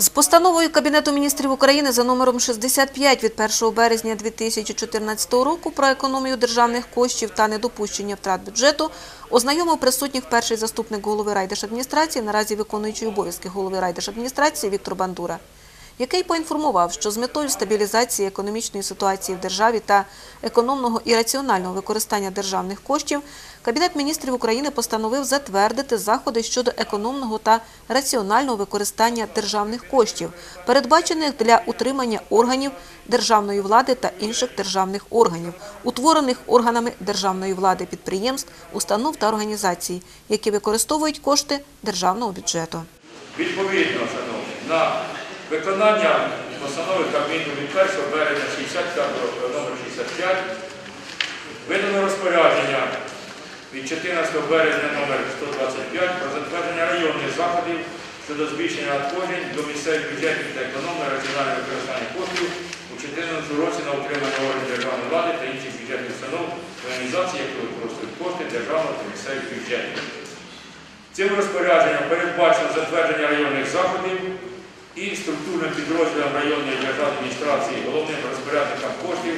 З постановою Кабінету міністрів України за номером 65 від 1 березня 2014 року про економію державних коштів та недопущення втрат бюджету ознайомив присутніх перший заступник голови райдержадміністрації, наразі виконуючий обов'язки голови райдержадміністрації Віктор Бандура, який поінформував, що з метою стабілізації економічної ситуації в державі та економного і раціонального використання державних коштів Кабінет міністрів України постановив затвердити заходи щодо економного та раціонального використання державних коштів, передбачених для утримання органів державної влади та інших державних органів, утворених органами державної влади підприємств, установ та організацій, які використовують кошти державного бюджету. Відповідно, шановні, на виконання постанови Кабміну від 1 березня 65 року номер 65 видано розпорядження від 14 березня номер 125 про затвердження районних заходів щодо збільшення надходжень до місцевих бюджетів та економне раціональне використання коштів у 2014 році на утримання органів державної влади та інших бюджетних установ організацій, які використовують кошти державного та місцевих бюджетів. Цим розпорядженням передбачено затвердження районних заходів і структурним підрозділом районної державної адміністрації, головним розпорядникам коштів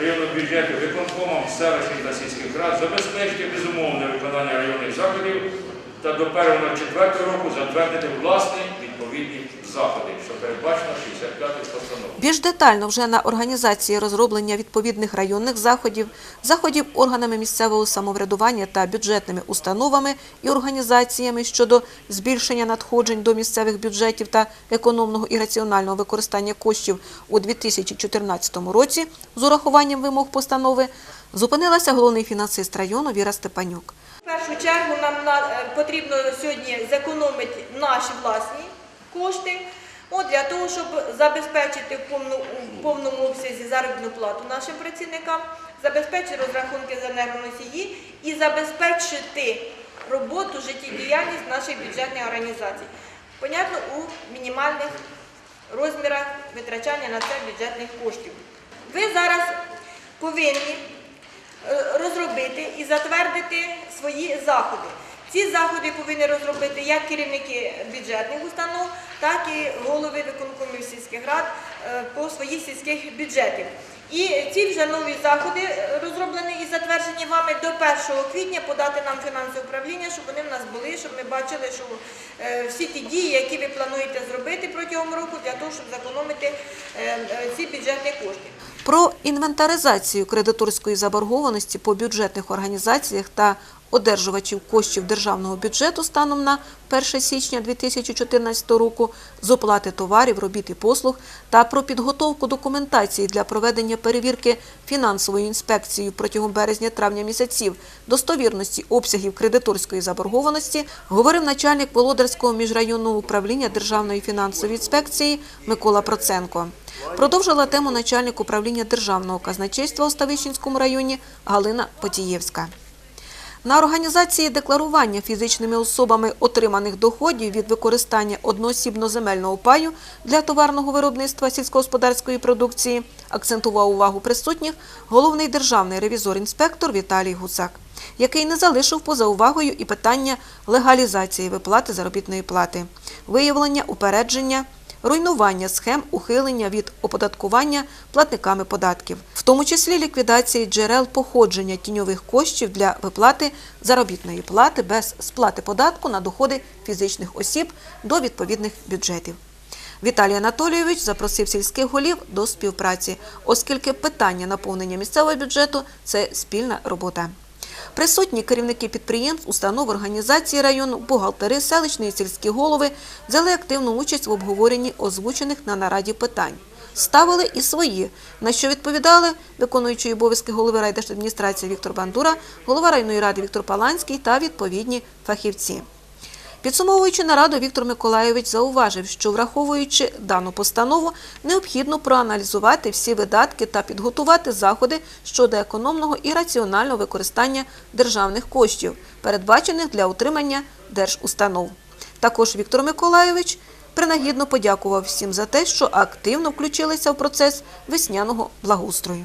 районного бюджету, виконкомом селищних та сільських рад забезпечити безумовне виконання районних заходів та до 1.04 року затвердити власний відповідні заходи, що передбачено 65 постановою. Більш детально вже на організації розроблення відповідних районних заходів, заходів органами місцевого самоврядування та бюджетними установами і організаціями щодо збільшення надходжень до місцевих бюджетів та економного і раціонального використання коштів у 2014 році з урахуванням вимог постанови зупинилася головний фінансист району Віра Степанюк. В першу чергу нам на- е, потрібно сьогодні зекономити наші власні кошти для того, щоб забезпечити в повну- в повному обсязі заробітну плату нашим працівникам, забезпечити розрахунки за енергоносії і забезпечити роботу, життєдіяльність наших бюджетних організацій. Понятно, у мінімальних розмірах витрачання на це бюджетних коштів. Ви зараз повинні е, розробити і затвердити свої заходи. Ці заходи повинні розробити як керівники бюджетних установ, так і голови виконкомів сільських рад е, по своїх сільських бюджетів. І ці вже нові заходи е, розроблені і затверджені вами до 1 квітня подати нам фінансове управління, щоб вони в нас були, щоб ми бачили, що е, всі ті дії, які ви плануєте зробити протягом року, для того, щоб зекономити ці бюджетні кошти. Про інвентаризацію кредиторської заборгованості по бюджетних організаціях та одержувачів коштів державного бюджету станом на 1 січня 2014 року з оплати товарів, робіт і послуг та про підготовку документації для проведення перевірки фінансовою інспекцією протягом березня-травня місяців достовірності обсягів кредиторської заборгованості говорив начальник Володарського міжрайонного управління Державної фінансової інспекції Микола Проценко. Продовжила тему начальник управління Державного казначейства у Ставищенському районі Галина Потієвська. На організації декларування фізичними особами отриманих доходів від використання одноосібно-земельного паю для товарного виробництва сільськогосподарської продукції акцентував увагу присутніх головний державний ревізор-інспектор Віталій Гусак, який не залишив поза увагою і питання легалізації виплати заробітної плати, виявлення упередження руйнування схем ухилення від оподаткування платниками податків, в тому числі ліквідації джерел походження тіньових коштів для виплати заробітної плати без сплати податку на доходи фізичних осіб до відповідних бюджетів. Віталій Анатолійович запросив сільських голів до співпраці, оскільки питання наповнення місцевого бюджету це спільна робота. Присутні керівники підприємств, установ, організації району, бухгалтери, селищні і сільські голови взяли активну участь в обговоренні озвучених на нараді питань. Ставили і свої, на що відповідали виконуючий обов'язки голови райдержадміністрації Віктор Бандура, голова районної ради Віктор Паланський та відповідні фахівці. Підсумовуючи нараду, Віктор Миколайович зауважив, що враховуючи дану постанову, необхідно проаналізувати всі видатки та підготувати заходи щодо економного і раціонального використання державних коштів, передбачених для утримання держустанов. Також Віктор Миколайович принагідно подякував всім за те, що активно включилися в процес весняного благоустрою.